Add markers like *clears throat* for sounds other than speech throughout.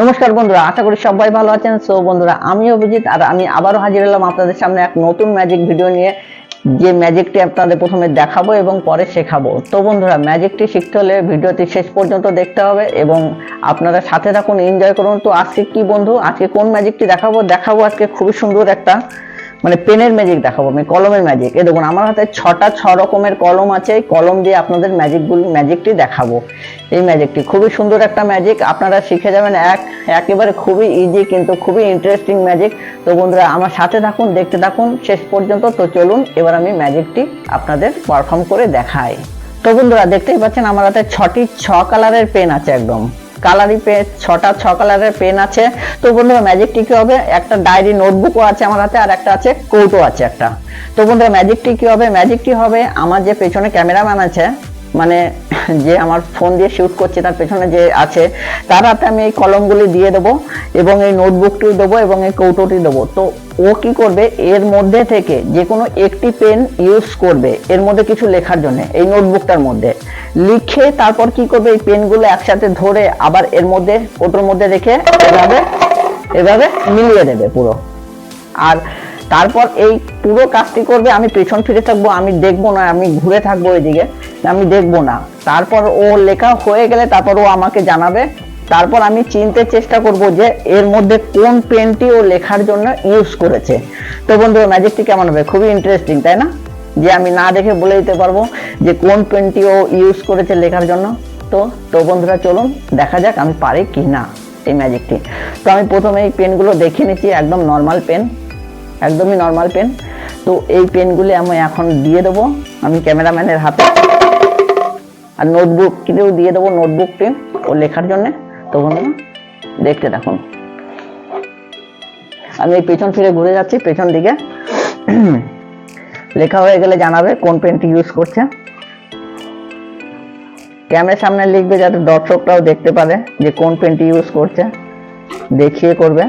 নমস্কার বন্ধুরা, আশা করি সবাই ভালো আছেন। সো বন্ধুরা, আমি অভিজিৎ আর আমি আবারও হাজির হলাম আপনাদের সামনে এক নতুন ম্যাজিক ভিডিও নিয়ে। যে ম্যাজিকটি আপনাদের প্রথমে দেখাবো এবং পরে শেখাবো। তো বন্ধুরা ম্যাজিকটি শিখতে হলে ভিডিওটি শেষ পর্যন্ত দেখতে হবে এবং আপনারা সাথে থাকুন এনজয় করুন। তো আজকে কি বন্ধু? আজকে কোন ম্যাজিকটি দেখাবো? দেখাবো আজকে খুবই সুন্দর একটা মানে পেনের ম্যাজিক দেখাবো আমি কলমের ম্যাজিক এই দেখুন, আমার হাতে ছটা ছ রকমের কলম আছে। কলম দিয়ে আপনাদের ম্যাজিকগুলি ম্যাজিকটি দেখাবো। এই ম্যাজিকটি খুবই সুন্দর একটা ম্যাজিক আপনারা শিখে যাবেন এক, একেবারে খুবই ইজি কিন্তু খুবই ইন্টারেস্টিং ম্যাজিক তো বন্ধুরা, আমার সাথে থাকুন, দেখতে থাকুন। শেষ পর্যন্ত তো চলুন, এবার আমি ম্যাজিকটি আপনাদের পারফর্ম করে দেখাই। তো বন্ধুরা, দেখতেই পাচ্ছেন আমার হাতে ছটি, ছ কালারের পেন আছে একদম। কালারি পেন ছটা, ছ কালারের পেন আছে। তো বন্ধুরা ম্যাজিকটি কী হবে? একটা ডায়েরি নোটবুকও আছে আমার হাতে, আর একটা আছে কৌটো আছে একটা। তো বন্ধুরা ম্যাজিকটি কি হবে? ম্যাজিকটি হবে আমার যে পেছনে ক্যামেরাম্যান আছে মানে যে আমার ফোন দিয়ে শুট করছে, তার পেছনে যে আছে, তার হাতে আমি এই কলমগুলি দিয়ে দেবো এবং এই নোটবুকটি দেবো এবং এই কৌটোটি দেবো। তো ও কি করবে? এর মধ্যে থেকে যে কোনো একটি পেন ইউজ করবে, এর মধ্যে কিছু লেখার জন্য, এই নোটবুকটার মধ্যে। লিখে তারপর কি করবে? এই পেনগুলো একসাথে ধরে আবার এর মধ্যে কৌটোর মধ্যে রেখে এভাবে এভাবে মিলিয়ে দেবে পুরো। আর তারপর এই পুরো কাজটি করবে, আমি পেছন ফিরে থাকব, আমি দেখব না, আমি ঘুরে থাকব ওইদিকে আমি দেখব না। তারপর ও লেখা হয়ে গেলে তারপর ও আমাকে জানাবে। তারপর আমি চিনতে চেষ্টা করব যে এর মধ্যে কোন পেনটি ও লেখার জন্য ইউজ করেছে। তো বন্ধু ম্যাজিকটি কেমন হবে? খুবই ইন্টারেস্টিং তাই না? যে আমি না দেখে বলে দিতে পারব যে কোন পেনটি ও ইউজ করেছে লেখার জন্য। তো তো বন্ধুরা, চলুন দেখা যাক আমি পারি কি না এই ম্যাজিকটি তো আমি প্রথমে এই পেনগুলো দেখে নিচ্ছি, একদম নর্মাল পেন একদমই নর্মাল পেন তো এই পেনগুলি আমি এখন দিয়ে দেবো, আমি ক্যামেরাম্যানের হাতে। আর নোটবুক কিনেও দিয়ে দেবো নোটবুকটি ও লেখার জন্য। তো বন্ধুরা, দেখতে থাকুন। আমি এই পেছন ফিরে ঘুরে যাচ্ছি, পেছন দিকে। *clears throat* লেখা হয়ে গেলে জানাবে কোন পেনটি ইউজ করছে। ক্যামেরার সামনে লিখবে যাতে দর্শকরাও দেখতে পারে যে কোন পেনটি ইউজ করছে। দেখিয়ে করবে।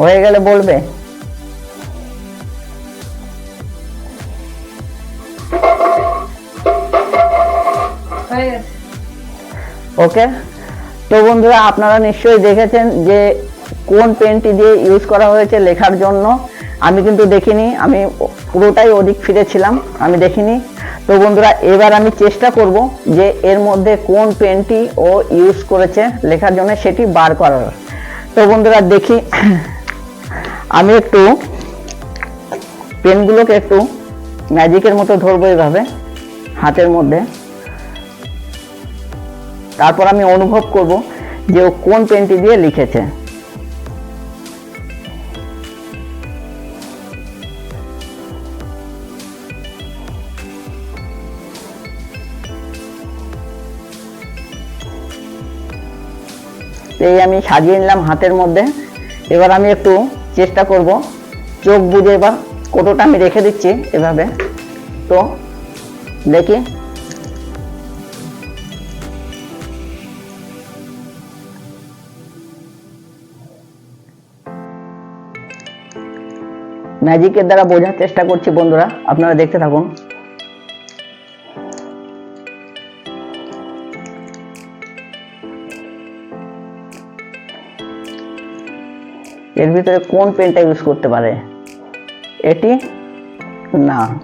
হয়ে গেলে বলবে। ওকে? তো বন্ধুরা আপনারা নিশ্চয়ই দেখেছেন যে কোন পেনটি দিয়ে ইউজ করা হয়েছে লেখার জন্য। আমি কিন্তু দেখিনি আমি পুরোটাই ওদিক ফিরেছিলাম আমি দেখিনি। তো বন্ধুরা এবার আমি চেষ্টা করব যে এর মধ্যে কোন পেনটি ও ইউজ করেছে লেখার জন্য সেটি বার করার। তো বন্ধুরা দেখি। আমি একটু পেনগুলোকে একটু ম্যাজিকের মতো ধরবো এইভাবে হাতের মধ্যে। তারপর আমি অনুভব করব যে ও কোন পেনটি দিয়ে লিখেছে। এই আমি সাজিয়ে নিলাম হাতের মধ্যে। এবার আমি একটু চেষ্টা করব। চোখ বুঝে বা কোটোটা আমি রেখে দিচ্ছি এভাবে। তো দেখি। ম্যাজিকের দ্বারা বোঝার চেষ্টা করছি বন্ধুরা, আপনারা দেখতে থাকুন। এর ভিতরে কোন পেনটা ইউজ করতে পারে? এটি? না।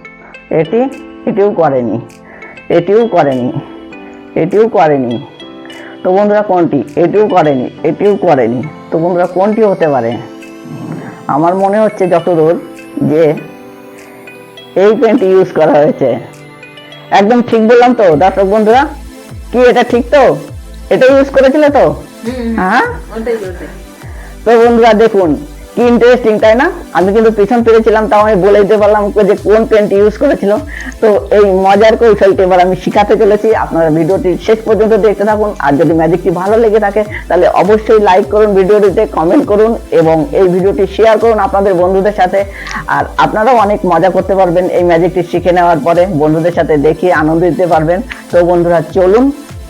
এটি? এটিও করেনি। এটিও করেনি। এটিও করেনি। তো বন্ধুরা কোনটি? এটিও করেনি। এটিও করেনি। তো বন্ধুরা কোনটি হতে পারে? আমার মনে হচ্ছে যতদূর যে এই পেনটি ইউজ করা হয়েছে। একদম ঠিক বললাম তো? দর্শক বন্ধুরা? কি এটা ঠিক তো? এটা ইউজ করেছিলে তো? হ্যাঁ? তো বন্ধুরা দেখুন, কি ইন্টারেস্টিং তাই না? আমি কিন্তু পিছন ফিরেছিলাম তাও আমি বলে দিতে পারলাম যে কোন পেনটি ইউজ করেছিল তো এই মজার কৌশলটি এবার আমি শিখাতে চলেছি। আপনারা ভিডিওটি শেষ পর্যন্ত দেখতে থাকুন। আর যদি ম্যাজিকটি ভালো লেগে থাকে, তাহলে অবশ্যই লাইক করুন ভিডিওটিতে কমেন্ট করুন এবং এই ভিডিওটি শেয়ার করুন আপনাদের বন্ধুদের সাথে। আর আপনারাও অনেক মজা করতে পারবেন এই ম্যাজিকটি শিখে নেওয়ার পরে, বন্ধুদের সাথে দেখিয়ে আনন্দ দিতে পারবেন। তো বন্ধুরা, চলুন,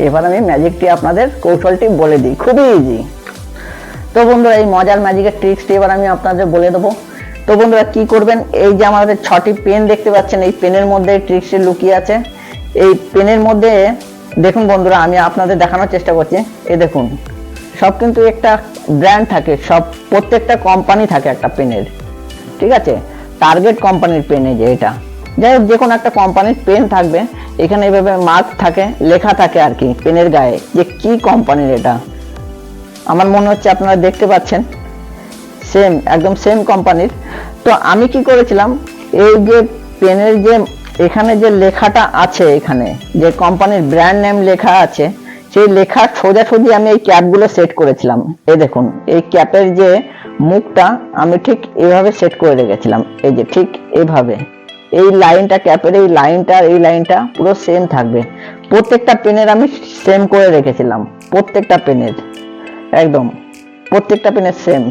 এবার আমি ম্যাজিকটি আপনাদের কৌশলটি বলে দিই। খুবই ইজি তো বন্ধুরা, এই মজার ম্যাজিকের ট্রিক্সটি এবার আমি আপনাদের বলে দেবো। তো বন্ধুরা, কি করবেন? এই যে আমাদের ছটি পেন দেখতে পাচ্ছেন, এই পেনের মধ্যে ট্রিক্সটি লুকিয়ে আছে। এই পেনের মধ্যে, দেখুন বন্ধুরা, আমি আপনাদের দেখানোর চেষ্টা করছি। এই দেখুন, সব কিন্তু একটা ব্র্যান্ড থাকে, সব, প্রত্যেকটা কোম্পানি থাকে একটা পেনের ঠিক আছে? টার্গেট কোম্পানির পেন এই যে এটা। যাই হোক যে কোনো একটা কোম্পানির পেন থাকবে। এখানে এইভাবে মার্ক থাকে, লেখা থাকে আর কি পেনের গায়ে, যে কি কোম্পানির এটা। আমার মনে হচ্ছে আপনারা দেখতে পাচ্ছেন সেম একদম সেম কোম্পানির তো আমি কি করেছিলাম, এই যে পেনের যে, এখানে যে লেখাটা আছে এখানে, যে কোম্পানির ব্র্যান্ড নেম লেখা আছে, সেই লেখা সোজাসুজি আমি এই ক্যাপগুলো সেট করেছিলাম। এই দেখুন, এই ক্যাপের যে মুখটা আমি ঠিক এভাবে সেট করে রেখেছিলাম। এই যে ঠিক এভাবে। এই লাইনটা ক্যাপের এই লাইনটা এই লাইনটা পুরো সেম থাকবে। প্রত্যেকটা পেনের আমি সেম করে রেখেছিলাম, প্রত্যেকটা পেনের একদম। প্রত্যেকটা পেনের সেম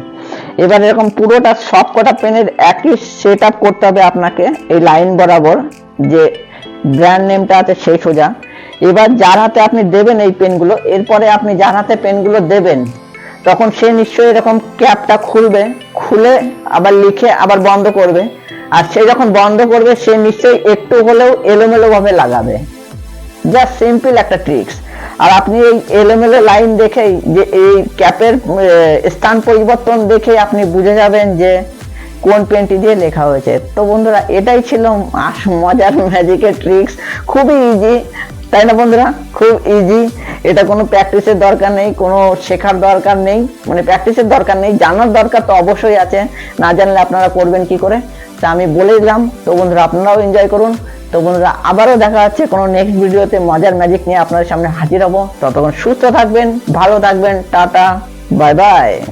এবার এরকম পুরোটা সব কটা পেনের একই সেট আপ করতে হবে আপনাকে, এই লাইন বরাবর, যে ব্র্যান্ড নেমটা আছে সেই সোজা। এবার যার হাতে আপনি দেবেন এই পেনগুলো এরপরে আপনি যার হাতে পেনগুলো দেবেন, তখন সে নিশ্চয়ই এরকম ক্যাপটা খুলবে, খুলে আবার লিখে আবার বন্ধ করবে। আর সে যখন বন্ধ করবে, সে নিশ্চয়ই একটু হলেও এলোমেলোভাবে লাগাবে। জাস্ট সিম্পল একটা ট্রিক্স আর আপনি এই এলোমেলো লাইন দেখেই যে এই ক্যাপের স্থান পরিবর্তন দেখে আপনি বুঝে যাবেন যে কোন পেনটি দিয়ে লেখা হয়েছে। তো বন্ধুরা, এটাই ছিল মজার ম্যাজিকের ট্রিক্স খুবই ইজি তাই না বন্ধুরা? খুব ইজি এটা কোনো প্র্যাকটিসের দরকার নেই, কোনো শেখার দরকার নেই মানে প্র্যাকটিসের দরকার নেই, জানার দরকার তো অবশ্যই আছে। না জানলে আপনারা করবেন কি করে? তা আমি বলে দিলাম। তো বন্ধুরা, আপনারাও এনজয় করুন। তো বন্ধুরা, আবারও দেখা যাচ্ছে কোনো নেক্সট ভিডিওতে মজার ম্যাজিক নিয়ে আপনাদের সামনে হাজির হব। ততক্ষণ সুস্থ থাকবেন, ভালো থাকবেন, টাটা বাই বাই